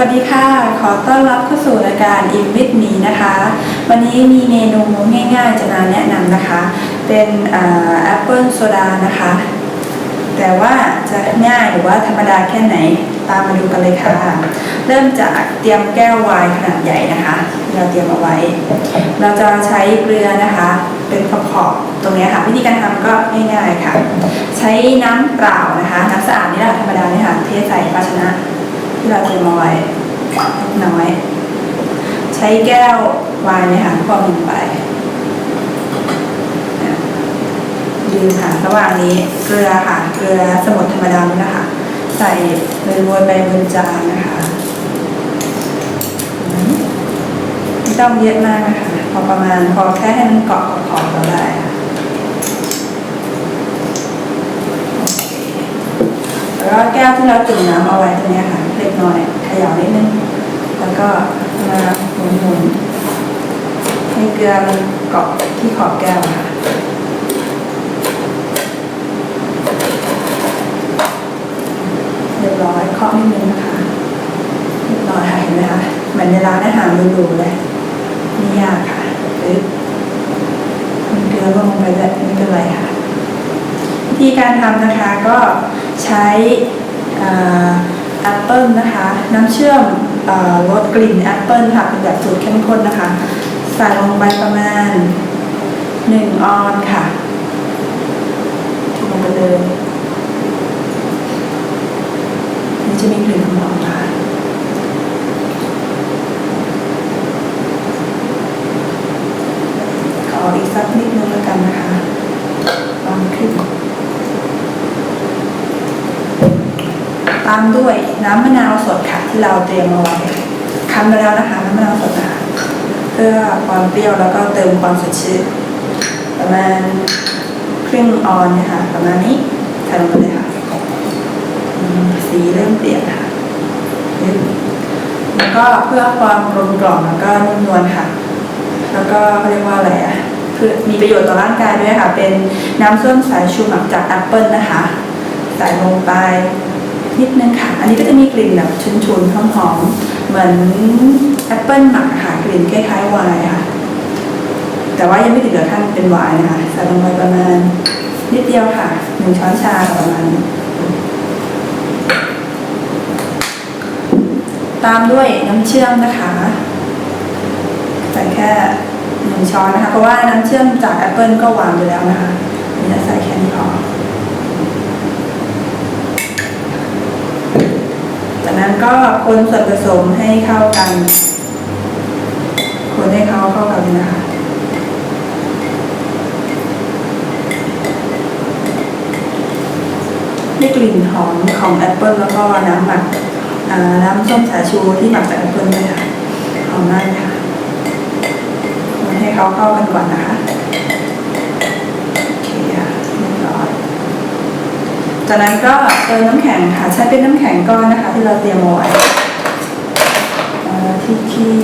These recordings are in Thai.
วัสดีค่ะ ขอต้อนรับเข้าสู่รายการ i n with me นะคะ วันนี้มีเมนูง่ายๆ จะมาแนะนำนะคะ เป็นแอปเปิลโซดานะคะ แต่ว่าจะง่ายหรือว่าธรรมดาแค่ไหน ตามมาดูกันเลยค่ะ เริ่มจากเตรียมแก้วไวน์ขนาดใหญ่นะคะเราเตรียมเอาไว้ เราจะใช้เกลือนะคะ เป็นขอบๆตรงนี้ค่ะ วิธีการทำก็ง่ายๆค่ะ ใช้น้ำเปล่านะคะ น้ำสะอาดนี่แหละธรรมดาเนี่ยค่ะ เทใส่ภาชนะ ที่เราเตรียมเอาไว้น้อย ใช้แก้ววายเนี่ยค่ะคว่ำลงไปยืนค่ะระหว่างนี้เกลือค่ะเกลือสมุนธรรมดานะคะ ใส่เลยวนไปบนจานนะคะไม่ต้องเยอะมากนะคะพอประมาณพอแค่ให้มันเกาะกับขอบเราได้ค่ะโอเค แล้ วก็แก้วที่เราจุ่มน้ำเอาไว้ตรงนี้ค่ะเล็กน้อยขย่านิดนึงแล้วก็มาหมุนๆให้เกลือมันเกาะที่ขอบแก้วค่ะเรียบร้อยเคาะนิดนึงนะคะเรียบร้อยค่ะเห็นไหมคะเหมือนในร้านอาหารหรูๆเลยไม่ยากค่ะปึ๊บมันเกลือลงไปเลยไม่เป็นไรค่ะ ธีการทำนะคะก็ใช้แอปเปิลนะคะน้ำเชื่อมเอ่อรสกลิ่นแอปเปิลค่ะเป็นแบบสูตรเข้มข้นนะคะ ใส่ลงไปประมาณหนึ่งออนค่ะลงไปเลยมันจะมีกลิ่นหอมค่ะขออีกสักนิดนึงแล้วกันนะคะลองขึ้น ตามด้วยน้ำมะนาวสดค่ะที่เราเตรียมเอาไว้คั้นมาแล้วนะคะน้ำมะนาวสดนะคะเพื่อความเปรี้ยวแล้วก็เติมความสดชื่นประมาณครึ่งออนนะคะประมาณนี้ใส่ลงไปเลยค่ะสีเริ่มเปลี่ยนค่ะแล้วก็เพื่อความกลมกล่อมแล้วก็นุ่มนวลค่ะ แล้วก็เขาเรียกว่าอะไรอะคือมีประโยชน์ต่อร่างกายด้วยค่ะ เป็นน้ำส้มสายชูหมักจากแอปเปิลนะคะ ใส่ลงไป นิดนึงค่ะ อันนี้ก็จะมีกลิ่นแบบชุนๆหอมๆเหมือนแอปเปิลหมักค่ะกลิ่นคล้ายๆไวน์ค่ะ แต่ว่ายังไม่ถึงกับขั้นเป็นไวน์นะคะใส่ลงไปประมาณนิดเดียวค่ะหนึ่งช้อนชาประมาณตามด้วยน้ำเชื่อมนะคะใส่แค่หนึ่งช้อนนะคะ เพราะว่าน้ำเชื่อมจากแอปเปิลก็หวานอยู่แล้วนะคะนนี่จะใส่แค่นี้พอ จาก นั้นก็คนส่วนผสมให้เข้ากัน คนให้เขาเข้ากันเลยนะคะได้กลิ่นหอมของแอปเปิลแล้วก็น้ำหมักน้ำส้มสายชูที่หมักจากแอปเปิลด้วยค่ะหอมมากค่ะคนให้เขาเข้ากันก่อนนะคะโอเคค่ะเรียบร้อย จากนั้นก็เติมน้ำแข็งค่ะ ใช้เป็นน้ำแข็งก้อนนะคะ ที่เราเตรียมเอาไว้ที่ที่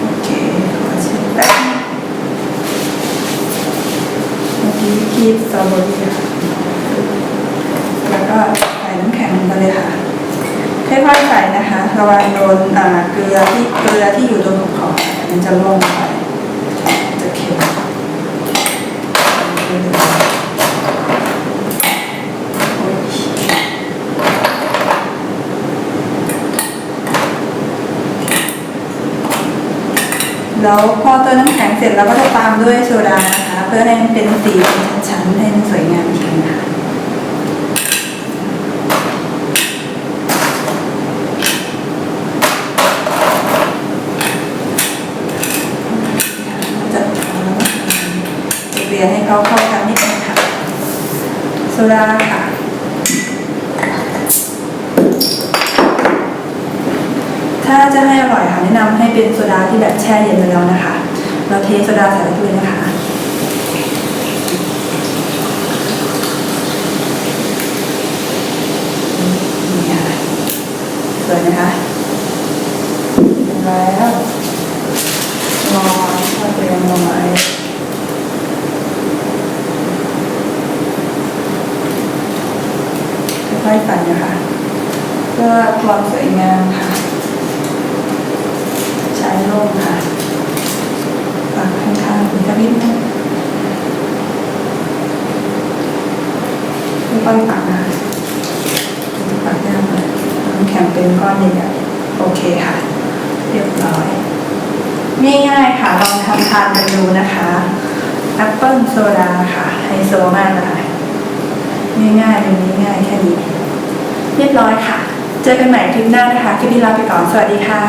โอเคขอเช็คแป๊บนึงเมื่อกี้คีบสตรอเบอรี่ค่ะแล้วก็ใส่น้ำแข็งลงไปเลยค่ะค่อยๆใส่นะคะ ระวังโดนอ่าเกลือที่เกลือที่อยู่ตรงขอบมันจะล่วงไป จะเค็ม แล้วพอเติมน้ำแข็งเสร็จเราก็จะตามด้วยโซดานะคะ เพื่อให้มันเป็นสีเป็นชั้นๆให้มันสวยงามอีกทีนะคะจะเกลี่ยให้เขาเข้ากันนิดนึงค่ะโซดาค่ะ ถ้าจะให้อร่อยค่ะแนะนำให้เป็นโซดาที่แบบแช่เย็นไปแล้วนะคะ เราเทโซดาใส่ไปด้วยนะคะนี่ค่ะสวยนะคะแล้วรอถ้าเตรียมลงไว้ค่อยๆใส่นะคะ เพื่อความสวยงามค่ะ ใช้ร่มค่ะปักข้างๆอีกสักนิดนึงค่อยๆปักนะคะปักยากเลย น้ำแข็งเป็นก้อนใหญ่ๆโอเคค่ะ เรียบร้อยง่ายๆค่ะ ลองทำทานกันดูนะคะแอปเปิลโซดาค่ะไฮโซมากนะคะง่ายๆเลยง่ายๆแค่นี้ เรียบร้อยค่ะ เจอกันใหม่คลิปหน้านะคะคลิปนี้ลาไปก่อนสวัสดีค่ะ